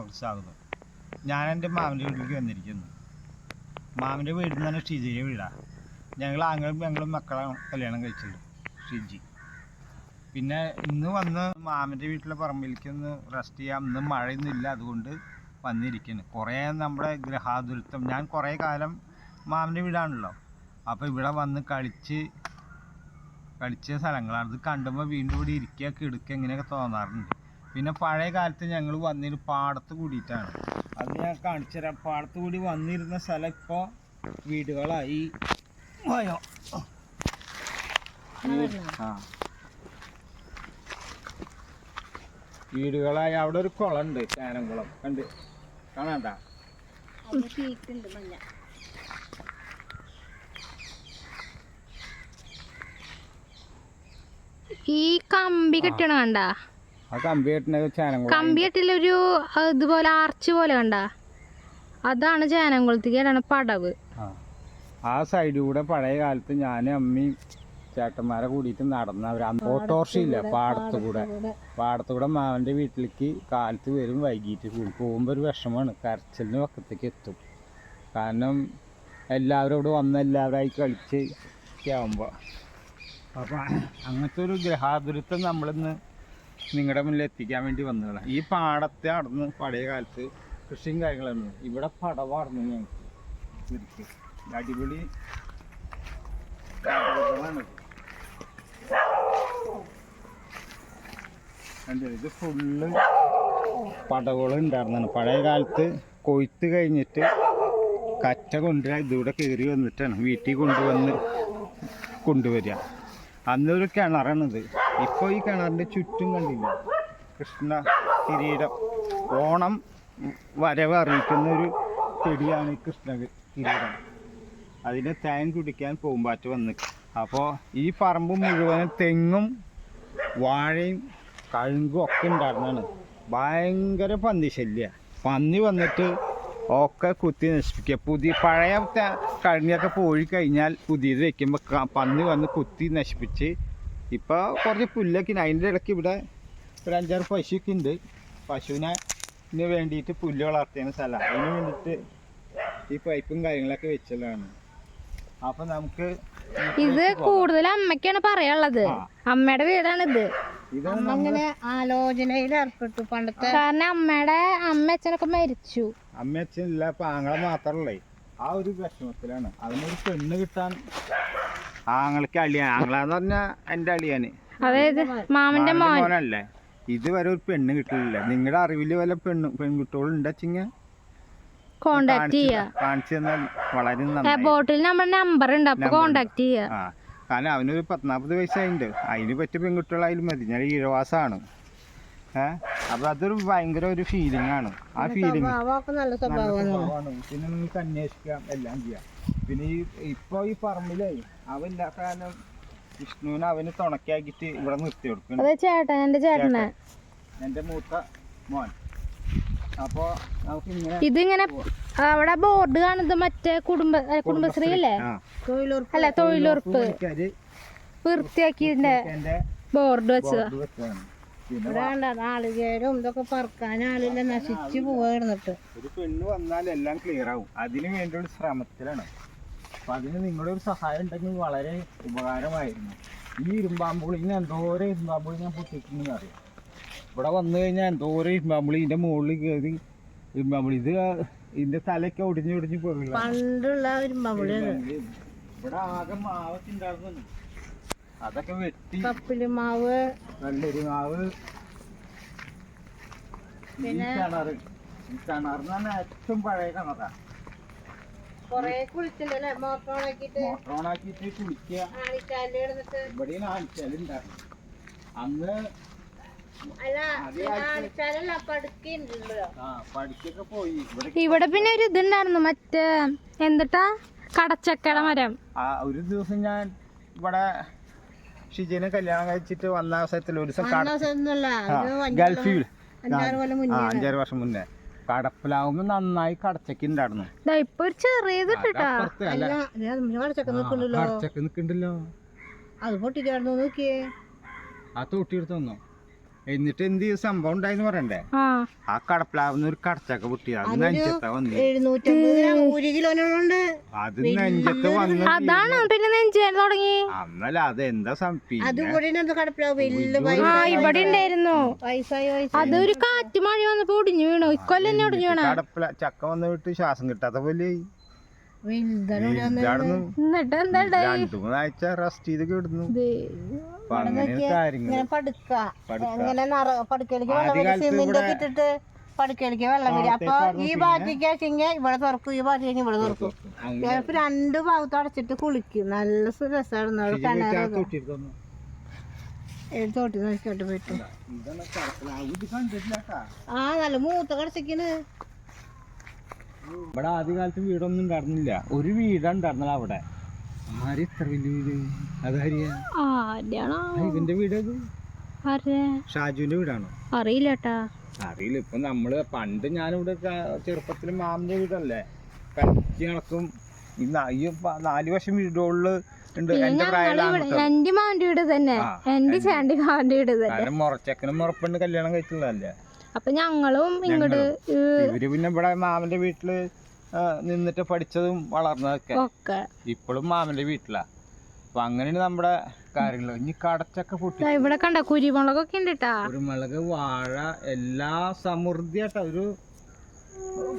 എല്ലാവർക്കും സ്വാഗതം ഞാൻ എന്റെ മാമന്റെ വീട്ടിലേക്ക് വന്നിരിക്കുന്നു. മാമന്റെ വീട് തന്നെ ഷിജിയുടെ വീടാണ് ഞങ്ങൾ ആങ്ങളും ഞങ്ങളും മക്കളാണ് കല്യാണം കഴിച്ചത് ഷിജി. പിന്നെ ഇന്ന് വന്ന് മാമന്റെ വീട്ടിലെ പറമ്പിലേക്ക് ഒന്ന് റെസ്റ്റ് ചെയ്യാം. ഇന്ന് മഴയൊന്നുമില്ല അതുകൊണ്ട് വന്നിരിക്കുന്നു. കുറേ നമ്മുടെ ഗ്രഹാതുരത്വം. ഞാൻ കുറേ കാലം മാമന്റെ വീടാണല്ലോ. അപ്പോൾ ഇവിടെ വന്ന് കളിച്ച് കളിച്ച സ്ഥലങ്ങളാണ്. ഇത് കണ്ടുമ്പോൾ വീണ്ടും ഇവിടെ ഇരിക്കുക കിടക്കുക ഇങ്ങനെയൊക്കെ തോന്നാറുണ്ട്. പിന്നെ പഴയ കാലത്ത് ഞങ്ങൾ വന്നിട്ട് പാടത്ത് കൂടിയിട്ടാണ്. അത് ഞാൻ കാണിച്ചു തരാം. പാടത്ത് കൂടി വന്നിരുന്ന സ്ഥലം ഇപ്പോൾ വീടുകളായി. ആയോ ആ. വീടുകളായി. അവിടെ ഒരു കുളം ഉണ്ട് ചാനംകുളം. കണ്ട്. കാണാണ്ടാ ഈ കമ്പി കെട്ടണ കണ്ട? ആ കമ്പി കെട്ടുന്നത് ചാനംകുളം കമ്പി കെട്ടിലൊരു ആ, ഇതുപോലെ ആർച്ച് പോലെ കണ്ട? അതാണ് ചേനംകുളത്തേക്കാണ് പടവ്. ആ. സൈഡിലൂടെ പഴയ കാലത്ത് ഞാനും അമ്മയും ചേട്ടന്മാരെ കൂടിയിട്ട് നടന്നവർ ഓട്ടോറിക്ഷ ഇല്ല പാടത്ത് കൂടെ പാടത്തു കൂടെ. മാവന്റെ വീട്ടിലേക്ക് കാലത്ത് വരും വൈകിട്ട് സ്കൂളിൽ പോകുമ്പോൾ ഒരു വിഷമമാണ് കരച്ചിലിന് പക്കത്തേക്ക് എത്തും. കാരണം എല്ലാവരും ഇവിടെ വന്ന് എല്ലാവരായി കളിച്ച് ഒക്കെ ആവുമ്പോൾ അപ്പം അങ്ങനത്തെ ഒരു ഗ്രഹാതുരത്വം നമ്മളിന്ന് നിങ്ങളുടെ മുന്നിൽ എത്തിക്കാൻ വേണ്ടി വന്നതാണ്. ഈ പാടത്തെ അടന്ന് പഴയ കാലത്ത് കൃഷിയും കാര്യങ്ങളായിരുന്നു ഇവിടെ പടവായിരുന്നു ഞങ്ങൾക്ക് ശരിക്കും അടിപൊളി? ഇത് ഫുള്ള് പടവുകൾ ഉണ്ടായിരുന്നു പഴയ കാലത്ത് കൊയ്ത്ത് കഴിഞ്ഞിട്ട് കറ്റ കൊണ്ടുവരാൻ ഇതിവിടെ കയറി വന്നിട്ടാണ്. വീട്ടിൽ കൊണ്ടുവന്ന് കൊണ്ടുവരിക. അന്നൊരു കിണറാണിത്. ഇപ്പോൾ ഈ കിണറിന്റെ ചുറ്റും കണ്ടില്ല? കൃഷ്ണ കിരീടം. ഓണം വരവ് അറിയിക്കുന്ന ഒരു ചെടിയാണ് ഈ കൃഷ്ണ കിരീടം. അതിന് തേൻ കുടിക്കാൻ പൂമ്പാറ്റ വന്ന്. അപ്പോൾ ഈ പറമ്പ് മുഴുവൻ തെങ്ങും വാഴയും കഴുങ്കും ഒക്കെ ഉണ്ടായിരുന്നാണ് ഭയങ്കര പന്നി ശല്യ പന്നി വന്നിട്ട് ഒക്കെ കുത്തി നശിപ്പിക്കുക. പുതിയ പഴയ കഴിഞ്ഞൊക്കെ പോയി കഴിഞ്ഞാൽ പുതിയത് വെക്കുമ്പോൾ പന്നി വന്ന് കുത്തി നശിപ്പിച്ച് ഇപ്പോൾ കുറച്ച് പുല്ലൊക്കെ അതിന്റെ അതിന്റെ ഇടയ്ക്ക് ഇവിടെ ഒരു അഞ്ചാറ് പശുവൊക്കെ ഉണ്ട് പശുവിനെ വേണ്ടിയിട്ട് പുല്ല് വളർത്തിയാണ് സ്ഥലം. അതിന് വേണ്ടിയിട്ട് ഈ പൈപ്പും കാര്യങ്ങളൊക്കെ വെച്ചതാണ്. അപ്പൊ നമുക്ക് ഇത് കൂടുതൽ അമ്മയ്ക്കാണ് പറയാനുള്ളത്. അമ്മയുടെ വീടാണ് ഇത് അങ്ങനെ ആലോചനയിൽ ഏർപ്പെട്ടു പണ്ടത്തെ കാരണം അമ്മയുടെ അമ്മ അച്ഛനൊക്കെ മരിച്ചു. അമ്മ അച്ഛനില്ല അപ്പൊ ആങ്ങളെ മാത്രമല്ലേ. ആ ഒരു വിഷമത്തിലാണ്. അതിനൊരു പെണ്ണ് കിട്ടാൻ ആങ്ങൾക്ക് അളിയാൻ ആങ്ങളാന്ന് പറഞ്ഞാ എന്റെ അളിയാന്. അതായത് മാമന്റെ മോനല്ലേ? ഇതുവരെ ഒരു പെണ്ണ് കിട്ടില്ല നിങ്ങളുടെ അറിവിൽ വല്ല പെണ്ണ് പെൺകുട്ടികളും കോണ്ടാക്ട് ചെയ്യാ. കാണിച്ചു തന്നാൽ വളരെ നന്നായി. ബോട്ടിൽ നമ്മുടെ നമ്പർ ഉണ്ട്. അപ്പൊ കോണ്ടാക്ട് ചെയ്യാ. കാരണം അവനൊരു പത്നാൽപ്പത് വയസ്സായിട്ടുണ്ട് അതിന് പറ്റിയ പെൺകുട്ടികളായാലും മതി. ഞാൻ ഈഴവാസാണ് ഏഹ് അപ്പൊ അതൊരു ഭയങ്കര ഒരു ഫീലിംഗ് ആണ്. ആ ഫീലിംഗ് സ്വഭാവമൊക്കെ നല്ല സ്വഭാവമാണ്. പിന്നെ നിങ്ങൾക്ക് അന്വേഷിക്കാം. എല്ലാം ചെയ്യാം. പിന്നെ ഈ ഇപ്പൊ ഈ പറമ്പിലേ അവല്ല കാരണം വിഷ്ണുവിനെ അവന് തുണക്കാക്കിട്ട് ഇവിടെ നിർത്തി അതെ ചേട്ടൻ എന്റെ ചേട്ടനെ. എന്റെ മൂത്ത മോൻ. അപ്പൊ നമുക്ക് ഇങ്ങനെ ഇതിങ്ങനെ അവിടെ ബോർഡ് കാണുന്നത് മറ്റേ കുടുംബ കുടുംബശ്രീ. അല്ലേ അല്ല തൊഴിലുറപ്പ്. വൃത്തിയാക്കിന്റെ ബോർഡ് വെച്ചതാ. ഇവിടെ നാളികേരം ഇതൊക്കെ പറക്കാൻ ആളില്ല നശിച്ചു പോയിരുന്നിട്ട് ഒരു പെണ്ണ് വന്നാൽ എല്ലാം ക്ലിയർ ആവും. അതിനു വേണ്ടിയുള്ള ശ്രമത്തിലാണ്. അപ്പൊ അതിന് നിങ്ങളുടെ ഒരു സഹായം ഉണ്ടെങ്കിൽ വളരെ ഉപകാരമായിരുന്നു. ഈ ഇരുമ്പാമ്പുളിന് എന്തോരം ഇരുമ്പാമ്പുളി ഞാൻ പൊട്ടിക്കുന്നു അറിയാം. ഇവിടെ വന്നു കഴിഞ്ഞാൽ എന്തോരം ഇരുമ്പാമ്പുളി ഇതിന്റെ മുകളിൽ കയറി ഇരുമ്പാമ്പുളി. ഇത് ഇതിന്റെ തലയൊക്കെ ഒടിഞ്ഞു ഒടിഞ്ഞു പോകില്ല പണ്ടുള്ള ഇരുമ്പാമ്പുളി ഇവിടെ ആകെ മാവൊക്കെ അതൊക്കെ വെട്ടി. കപ്പിൽ മാവ്. നല്ലൊരു മാവ്. പിന്നെ കിണറ്. കിണറിന് ഏറ്റവും പഴയ കിണറാ. കൊറേ മോട്ടർ മോട്ടർ കുളിക്കുക. ആഴ്ചയിലുണ്ടായിരുന്നു അന്ന് ഇവിടെ പിന്നെ ഒരു ഇതുണ്ടായിരുന്നു മറ്റേ എന്തിട്ടാ? കടച്ചക്കട മരം. ആ ഒരു ദിവസം ഞാൻ ഇവിടെ ഷിജിനെ കല്യാണം കഴിച്ചിട്ട് വന്ന അവസരത്തിൽ ഒരു ദിവസം ഗൾഫിൽ. അഞ്ചാറ് വർഷം മുന്നേ. കടപ്പിലാവുമ്പോ നന്നായി കടച്ചക്ക് ഉണ്ടായിരുന്നു ദാ ഇപ്പൊ ഒരു ചെറിയത് കടച്ചൊക്കെ നിക്കണ്ടല്ലോ അത് പൊട്ടിക്കായിരുന്നു നോക്കിയേ. ആ തൊട്ടി എടുത്ത് തന്നോ എന്നിട്ട് എന്ത് ചെയ്യും സംഭവം ഉണ്ടായെന്ന് പറയണ്ടേ? ആ. കടപ്പിലാവുന്ന ഒരു കടച്ചക്ക പൊട്ടി. അത് നെഞ്ചത്ത വന്നു. അത് നെഞ്ചത്ത് വന്നു അതാണ് പിന്നെ അന്നല്ല അത് എന്താ സം- അത് പിന്നെ കൂടി എന്താ കടപ്പിലാവും ആ ഇവിടെ ഉണ്ടായിരുന്നു. അതൊരു കാറ്റ് മഴ വന്നപ്പോ ഒടിഞ്ഞു വീണു. ഇക്കൊല്ലം തന്നെ ഒടിഞ്ഞു വീണ. കടപ്പില ചക്ക വന്ന് വിട്ട് ശ്വാസം കിട്ടാത്ത പോലെ എന്നിട്ട് എന്താ രണ്ടു മൂന്നാഴ്ച റെസ്റ്റ് ചെയ്ത് കിടന്നു. അങ്ങനെ കാര്യങ്ങൾ പടുക്ക. പടുക്കലേക്ക് ഇട്ടിട്ട് പടുക്കലേക്ക് വെള്ളം വരും. അപ്പൊ ഈ ഭാഗത്തേക്ക് വെച്ചെങ്കിൽ ഇവിടെ തുറക്കും ഈ ഭാഗത്തേക്ക് ഇവിടെ തുറക്കും. ചിലപ്പോ രണ്ട് ഭാഗത്തും അടച്ചിട്ട് കുളിക്കും. നല്ല രസമാണ് അവിടെ കിണറ് തോട്ടി നോക്കിട്ട് പോയിട്ട്. ആ നല്ല മൂത്ത കടച്ചിക്കണ്. ഇവിടെ ആദ്യ കാലത്ത് വീടൊന്നും ഉണ്ടായിരുന്നില്ല. ഒരു വീടാ ഉണ്ടായിരുന്നില്ല അവിടെ. ആര് ഇത്ര വലിയ വീട്? അതാരിയാ? വീട് ഷാജുവിന്റെ വീടാണോ? അറിയില്ല കേട്ടാ. അറിയില്ല. ഇപ്പൊ നമ്മൾ പണ്ട് ഞാനിവിടെ ചെറുപ്പത്തിൽ മാമിന്റെ വീടല്ലേ കളിച്ച് നടക്കും. ഈ നാല് വർഷം വീടുകളിൽ ഉണ്ട് എന്റെ എന്റെ മാന്റെ വീട് തന്നെ. എന്റെ ചേണ്ടി മാവിന്റെ വീട് തന്നെ. മുറച്ചക്കനും മുറപ്പെണ്ട് കല്യാണം കഴിച്ചുള്ളതല്ലേ അപ്പൊ ഞങ്ങളും ഇങ്ങോട്ട് ഇവർ പിന്നെ ഇവിടെ മാമന്റെ വീട്ടിൽ നിന്നിട്ട് പഠിച്ചതും വളർന്നതൊക്കെ. ഇപ്പോഴും മാമന്റെ വീട്ടിലാ. അപ്പൊ അങ്ങനെയാണ് നമ്മുടെ കാര്യങ്ങൾ ഇനി കടച്ചൊക്കെ പൊട്ടി. ഇവിടെ കണ്ട കുരുമുളകൊക്കെ ഉണ്ട് കേട്ടാ കുരുമുളക് വാഴ എല്ലാ സമൃദ്ധിയാട്ടോ ഒരു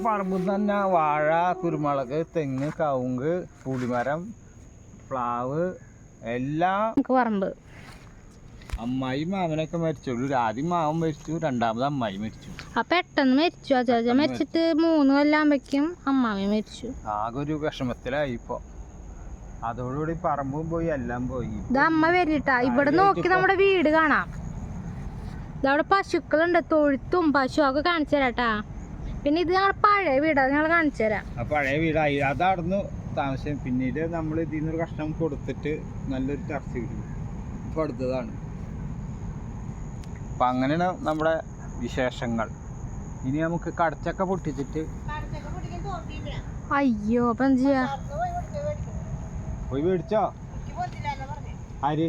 പറമ്പിൽ തന്നെ. വാഴ കുരുമുളക് തെങ്ങ് കവുങ്ക് പുളിമരം പ്ലാവ് എല്ലാ പറമ്പ്. അമ്മായി മാമനൊക്കെ മരിച്ചുള്ളൂ ഒരു ആദ്യം മാവൻ മരിച്ചു രണ്ടാമത് അമ്മായി മരിച്ചു. ആ പെട്ടെന്ന് മരിച്ചു. അച്ചാച്ച മരിച്ചിട്ട് മൂന്ന് കൊല്ലാകുമ്പോഴേക്കും അമ്മാമി മരിച്ചു. ആകെ ഒരു വിഷമത്തിലായി ഇപ്പൊ. അതോടുകൂടി പറമ്പും പോയി എല്ലാം പോയി. അമ്മ വരുന്നിട്ടാ ഇവിടെ നോക്കി നമ്മുടെ വീട് കാണാം. ഇതവിടെ പശുക്കളുണ്ട്. തൊഴുത്തും പശു ഒക്കെ കാണിച്ചു തരാട്ടാ. പിന്നെ ഇത് ഞങ്ങൾ പഴയ വീടാ. ഞങ്ങൾ കാണിച്ചു തരാം. ആ പഴയ വീടായി. അതവിടുന്ന് താമസം. പിന്നീട് നമ്മൾ ഇതിൽ നിന്നൊരു കഷ്ണം കൊടുത്തിട്ട് നല്ലൊരു ടർച്ച് കിട്ടി. ഇപ്പൊ അടുത്തതാണ്. അപ്പൊ അങ്ങനെയാണ് നമ്മുടെ വിശേഷങ്ങൾ. ഇനി നമുക്ക് കടച്ചൊക്കെ പൊട്ടിച്ചിട്ട് അയ്യോ അപ്പൊ ചെയ്യാ? പോയി മേടിച്ചോ. ആര്?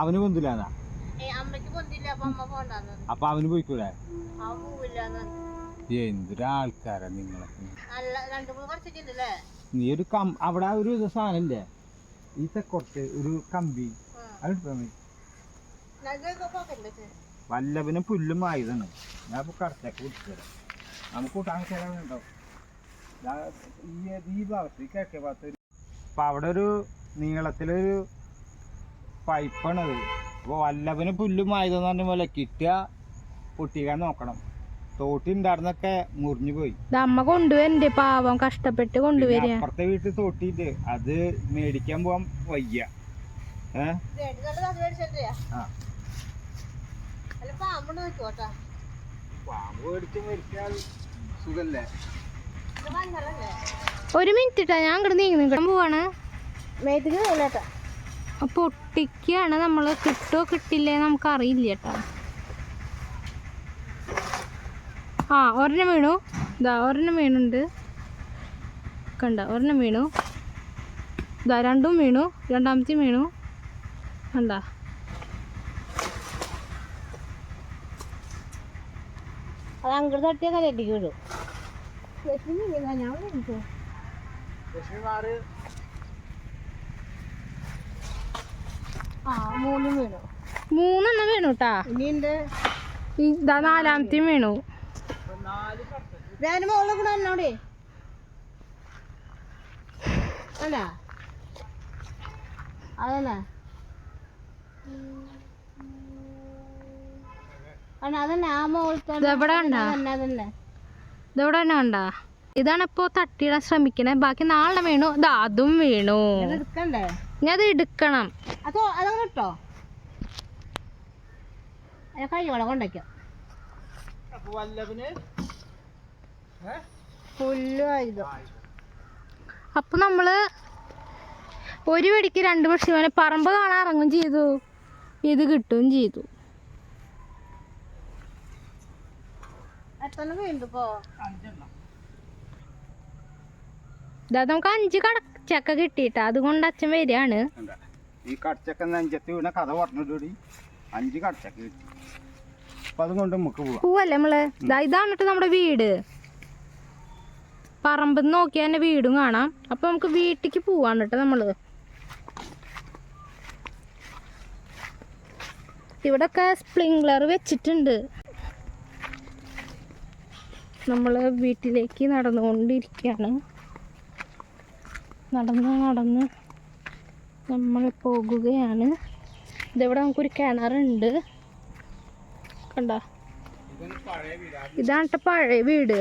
അവന് പൊന്തില്ലാന്നാ പൊന്തില്ല അപ്പൊ അവന് പോയിക്കൂടെ? എന്തൊരാൾക്കാരാ കുറച്ചിട്ടുണ്ടല്ലേ നീ ഒരു കം അവിടെ ഒരു സാധനല്ലേ ഈ തെക്കോട്ട് ഒരു കമ്പി. അതെടുത്താ മതി പുല്ലും ആയതാണ്. ഞാൻ ഇപ്പൊ കടച്ചൊക്കെ കുടിച്ചുതരാം നമുക്ക് കൂട്ടാൻ ചെലവുണ്ടോ ഈ ഈ ഭാഗത്ത് ഈ കിഴക്കേ ഭാഗത്ത് ഒരു അപ്പൊ അവിടെ ഒരു നീളത്തിലൊരു പൈപ്പാണത്. അപ്പോൾ വല്ലഭന് പുല്ലും ആയതെന്ന് പറഞ്ഞ പോലെ കിട്ടിയ പൊട്ടിക്കാൻ നോക്കണം. തോട്ടി ഉണ്ടായിരുന്നൊക്കെ മുറിഞ്ഞു പോയി. അമ്മ കൊണ്ടുവരണ്ടേ? പാവം കഷ്ടപ്പെട്ട് പിന്നെ കൊണ്ടുവരിക അപ്പുറത്തെ വീട്ടിൽ തോട്ടിയിട്ട് അത് മേടിക്കാൻ പോവാൻ വയ്യ. ഏഹ് ആ. പാമ്പ് മരിക്കാൻ സുഖല്ലേ? ഒരു മിനിറ്റ് ഇട്ടാ ഞാൻ ഇങ്ങോട്ട് നീങ്ങി പോവാണ്. വേലേട്ടാ അപ്പൊ പൊട്ടിക്കാണ് നമ്മൾ കിട്ടോ കിട്ടില്ലേ നമുക്ക് അറിയില്ല കേട്ടോ ആ ഒരെണ്ണം വീണു. ഇതാ ഒരെണ്ണം വീണുണ്ട്. കണ്ട ഒരെണ്ണം വീണു. ഇതാ രണ്ടും വീണു. രണ്ടാമത്തെ വീണു. കണ്ട. അത് അങ്ങോട്ട് തട്ടിയ കലട്ടിക്ക് വിടും ഞാൻ വിളിച്ചു ആ മൂന്നും വീണു? മൂന്നെണ്ണം വീണു കേട്ടാ ഇനിയുണ്ട് ഇതാ നാലാമത്തെയും വീണു. മോളിൽ കൂടെ എന്നോടെ അല്ല. അതല്ലേ. അല്ല അതന്നെ ആ മോളത്തെ തന്നെ. അതന്നെ. ഇതെവിടെ തന്നെ കണ്ടാ? ഇതാണ് ഇപ്പോൾ തട്ടിയിടാൻ ശ്രമിക്കണേ. ബാക്കി നാളെ വീണു. ഇത് അതും വീണു. ഞാൻ അത് എടുക്കണം. അതോ കൊണ്ടേക്കോ അപ്പൊ നമ്മൾ ഒരു വെടിക്ക് രണ്ട് പക്ഷി പറമ്പ് കാണാൻ ഇറങ്ങും ചെയ്തു. ഇത് കിട്ടുകയും ചെയ്തു. എത്ര വീണ്ടും ഇപ്പോ ഇതാ നമുക്ക് അഞ്ച് കടച്ചക്ക കിട്ടിയിട്ടാ. അതുകൊണ്ട് അച്ഛൻ വരികയാണ്. കണ്ടാ? ഈ കടച്ചക്ക നെഞ്ചത്ത് വീണ കഥ പറഞ്ഞിട്ടോടി? അഞ്ച് കടച്ചക്ക കിട്ടി. അപ്പം അതുകൊണ്ട് നമുക്ക് പോവാം. പോവല്ലേ നമ്മൾ? ദാ ഇതാണ് നമ്മുടെ വീട്. പറമ്പ് നിന്ന് നോക്കിയാൽ തന്നെ വീടും കാണാം. അപ്പൊ നമുക്ക് വീട്ടിക്ക് പോവാണ് കേട്ടോ നമ്മൾ. ഇവിടൊക്കെ സ്പ്രിംഗ്ലർ വെച്ചിട്ടുണ്ട്. നമ്മൾ വീട്ടിലേക്ക് നടന്നുകൊണ്ടിരിക്കുകയാണ്. നടന്ന് നടന്ന് നമ്മൾ പോകുകയാണ്. ഇതെവിടെ നമുക്കൊരു കിണറുണ്ട്. കണ്ട? ഇതാണ് പഴയ വീട്.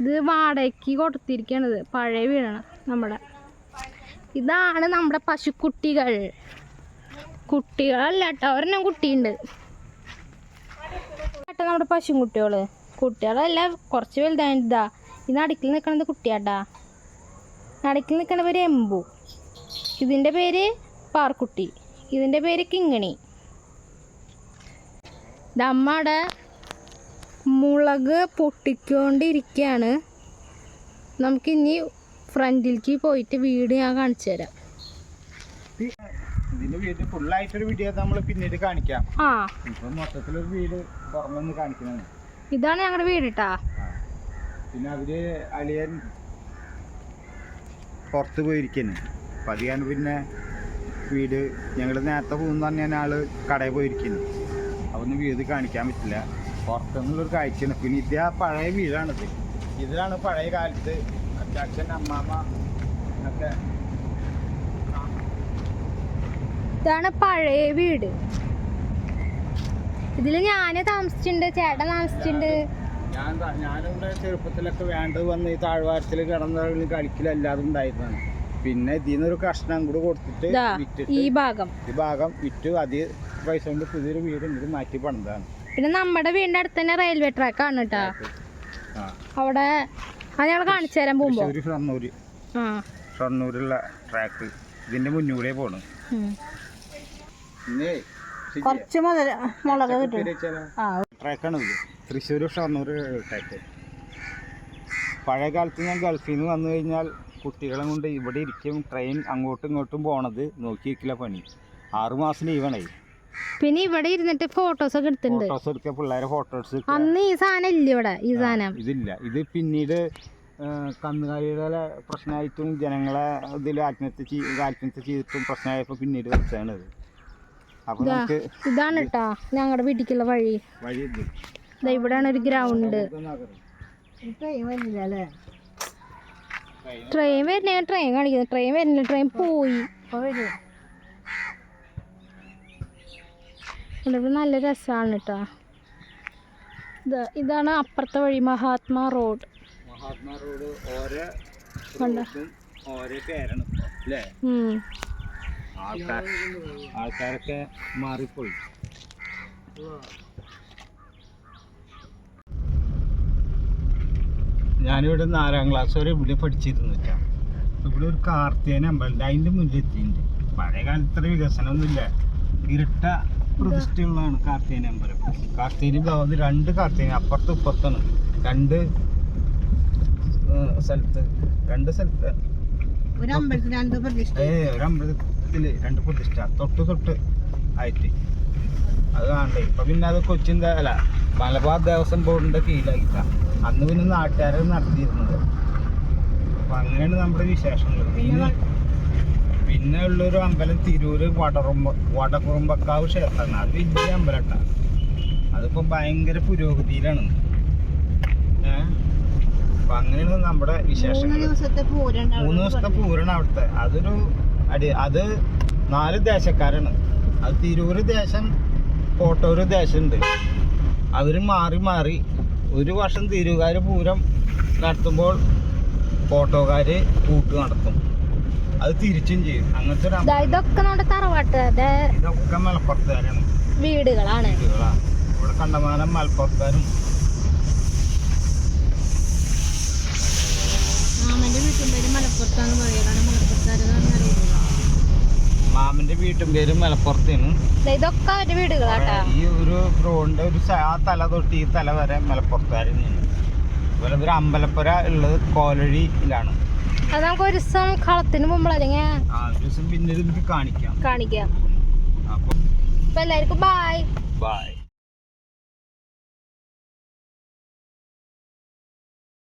ഇത് വാടകയ്ക്ക് കൊടുത്തിരിക്കണത് പഴയ വീടാണ് നമ്മുടെ. ഇതാണ് നമ്മുടെ പശുക്കുട്ടികൾ. കുട്ടികളല്ല കേട്ടോ ഒരെണ്ണം കുട്ടിയുണ്ട്. കേട്ടോ നമ്മുടെ പശുക്കുട്ടികൾ. കുട്ടികളല്ല കുറച്ച് വലുതായിട്ടാ ഈ നടുക്കിൽ നിൽക്കണത് കുട്ടിയാട്ടാ. നടുക്കിൽ നിൽക്കണ പേര് എമ്പു. ഇതിന്റെ പേര് പാർക്കുട്ടി. ഇതിന്റെ പേര് കിങ്ങണി. നമ്മടെ മുളക് പൊട്ടിക്കൊണ്ടിരിക്കുകയാണ് നമുക്കിനി ഫ്രണ്ടിലേക്ക് പോയിട്ട് വീട് ഞാൻ കാണിച്ചു തരാം. ഇതിന്റെ വീട് ഫുള്ളായിട്ടൊരു വീഡിയോ നമ്മൾ പിന്നീട് കാണിക്കാം. ആ. ഇപ്പം മൊത്തത്തിലൊരു വീട് പുറമൊന്ന് കാണിക്കുന്നതാണ് ഇതാണ് ഞങ്ങളുടെ വീട് കേട്ടാ പിന്നെ അവർ അളിയൻ പുറത്ത് പോയിരിക്കുന്നു അപ്പം പിന്നെ വീട് ഞങ്ങൾ നേരത്തെ പോകുന്ന തന്നെയാണ് ആൾ കടയിൽ പോയിരിക്കുന്നു അതൊന്നും വീട് കാണിക്കാൻ പറ്റില്ല. പുറത്തുനിന്നുള്ളൊരു കാഴ്ചയാണ്. പിന്നെ ഇത് ആ പഴയ വീടാണിത്. ഇതിലാണ് പഴയ കാലത്ത് അച്ഛൻ അമ്മാമ്മ ഒക്കെ ഇതാണ് പഴയ വീട്. ഇതിൽ ഞാൻ താമസിച്ചിട്ടുണ്ട് ചേട്ടൻ താമസിച്ചിട്ടുണ്ട്. ഞാൻ ഞാനിവിടെ ചെറുപ്പത്തിലൊക്കെ വേണ്ടത് വന്ന് ഈ താഴ്വാരത്തിൽ കിടന്ന കളിക്കലല്ലാതെ ഉണ്ടായിരുന്നു പിന്നെ ഇതിന്നൊരു കഷ്ണം കൂടി കൊടുത്തിട്ട് ഈ ഭാഗം. ഈ ഭാഗം വിറ്റു അതി പൈസ കൊണ്ട് പുതിയൊരു വീട് ഇത് മാറ്റി പണിതാണ്. പിന്നെ നമ്മുടെ വീടിന്റെ അടുത്ത് തന്നെ റെയിൽവേ ട്രാക്കാണ് കേട്ടാ അവിടെ അത് ഞങ്ങൾ കാണിച്ചു തരാൻ പോകുമ്പോ. ഷണ്ണൂര് ഷണ്ണൂരുള്ള ഷൊർണൂരുള്ള ട്രാക്ക്. ഇതിന്റെ മുന്നൂടെ പോണു. പിന്നെ കുറച്ച് മുതൽ മുളക് കിട്ടും. ആ. തൃശ്ശൂർ ഷൊർണൂർ ട്രാക്ക് പഴയ കാലത്ത് ഞാൻ ഗൾഫിൽ നിന്ന് വന്നു കഴിഞ്ഞാൽ കുട്ടികളെ കൊണ്ട് ഇവിടെ ഇരിക്കും ട്രെയിൻ അങ്ങോട്ടും ഇങ്ങോട്ടും പോണത് നോക്കിയിരിക്കില്ല പണി. ആറുമാസം ലീവാണേ പിന്നെ ഇവിടെ ഇരുന്നിട്ട് ഫോട്ടോസ് ഒക്കെ എടുത്തിട്ടുണ്ട്. ഫോട്ടോസ് എടുക്കുക പിള്ളേരെ ഫോട്ടോസ് അന്ന് ഈ സാധനം ഇല്ല ഇവിടെ ഈ സാധനം. ഇതില്ല. ഇത് പിന്നീട് കന്നുകാലികളെ പ്രശ്നമായിട്ടും ജനങ്ങളെ ഇതിൽ ആത്മഹത്യ ആത്മഹത്യ ചെയ്തിട്ടും പ്രശ്നമായപ്പോൾ പിന്നീട് വെച്ചാണ് ഇത് ഇതാണ് കേട്ടാ ഞങ്ങളുടെ വീട്ടിലേക്കുള്ള വഴി. വഴി ഇത് ദാ ഇവിടെയാണ് ഒരു ഗ്രൗണ്ട്. ട്രെയിൻ വരുന്ന ട്രെയിൻ കാണിക്കുന്നു. ട്രെയിൻ വരുന്നില്ല ട്രെയിൻ പോയി. ഇവിടെ നല്ല രസമാണ് കേട്ടോ ഇത് ഇതാണ് അപ്പുറത്തെ വഴി മഹാത്മാ റോഡ്. മഹാത്മാ റോഡ് ഓരോ പേരാണ് അല്ലേ. ആൾക്കാർ ആൾക്കാരൊക്കെ മാറിപ്പോയി. ഞാനിവിടെ നാലാം ക്ലാസ് വരെ ഇവിടെ പഠിച്ചിരുന്നില്ല ഇവിടെ ഒരു കാർത്തികന അമ്പലം അതിന്റെ മുന്നിൽ എത്തിയിട്ടുണ്ട്. പഴയ കാലത്ത് ഇത്ര വികസനമൊന്നുമില്ല. ഇരട്ട പ്രതിഷ്ഠയുള്ളതാണ് കാർത്തികന അമ്പലം. കാർത്തികന് ഭഗവതി രണ്ട് കാർത്തികന അപ്പുറത്ത് ഇപ്പുറത്താണ്. രണ്ട് സ്ഥലത്ത്. രണ്ട് സ്ഥലത്ത്. ഒരു അമ്പലത്തിൽ അമ്പലത്തിൽ രണ്ട് പ്രതിഷ്ഠ തൊട്ട് തൊട്ട് ആയിട്ട്. അത് കാണണ്ടേ? ഇപ്പൊ പിന്നെ അത് കൊച്ചിൻ അല്ല മലബാർ ദേവസ്വം ബോർഡിന്റെ കീഴിലായിട്ട. അന്ന് പിന്നെ നാട്ടുകാരെ നടത്തിയിരുന്നത്. അപ്പൊ അങ്ങനെയാണ് നമ്മുടെ വിശേഷങ്ങൾ പിന്നെ പിന്നെ ഉള്ളൊരു അമ്പലം തിരൂര് വടറുമ്പ വടകുറുമ്പക്കാവ് ക്ഷേത്രമാണ് അത് വലിയ അമ്പലട്ട. അതിപ്പോ ഭയങ്കര പുരോഗതിയിലാണ്. ഏഹ് അപ്പൊ അങ്ങനെയാണ് നമ്മുടെ വിശേഷങ്ങൾ മൂന്ന് ദിവസത്തെ പൂരാണ് അവിടുത്തെ. അതൊരു അടി അത് നാല് ദേശക്കാരാണ്. അത് തിരൂർ ദേശം കോട്ടൂർ ദേശമുണ്ട്. അവർ മാറി മാറി ഒരു വർഷം തിരൂകാർ പൂരം നടത്തുമ്പോൾ കോട്ടോകാർ കൂട്ട് നടത്തും. അത് തിരിച്ചും ചെയ്യും. അങ്ങനത്തെ ഒരു. ഇതൊക്കെ നമ്മുടെ തറവാട്ടുകാരുടെ ഇതൊക്കെ മലപ്പുറത്തുകാരാണ്. വീടുകളാണ്. വീടുകളാണ് ഇവിടെ കണ്ടമാനം മലപ്പുറത്തുകാരും. മാമന്റെ വീട്ടിൽ മലപ്പുറത്താണ് മാമന്റെ വീട്ടും പേര് മലപ്പുറത്തേന് ഇതൊക്കെ അവരുടെ വീടുകളാട്ടാ. ഈ ഒരു റോഡിന്റെ ഒരു ആ തല തൊട്ട് ഈ തല വരെ മലപ്പുറത്തുകാരിൽ നിന്ന്. അതുപോലെ ഒരു അമ്പലപ്പുര ഉള്ളത് കോലഴിയിലാണ്. അത് നമുക്ക് ഒരു ദിവസം കളത്തിന് മുമ്പ് അല്ലെങ്കിൽ ഒരു ദിവസം പിന്നെ ഇത് കാണിക്കാം. കാണിക്കാം. അപ്പൊ എല്ലാവർക്കും ബായ് ബൈ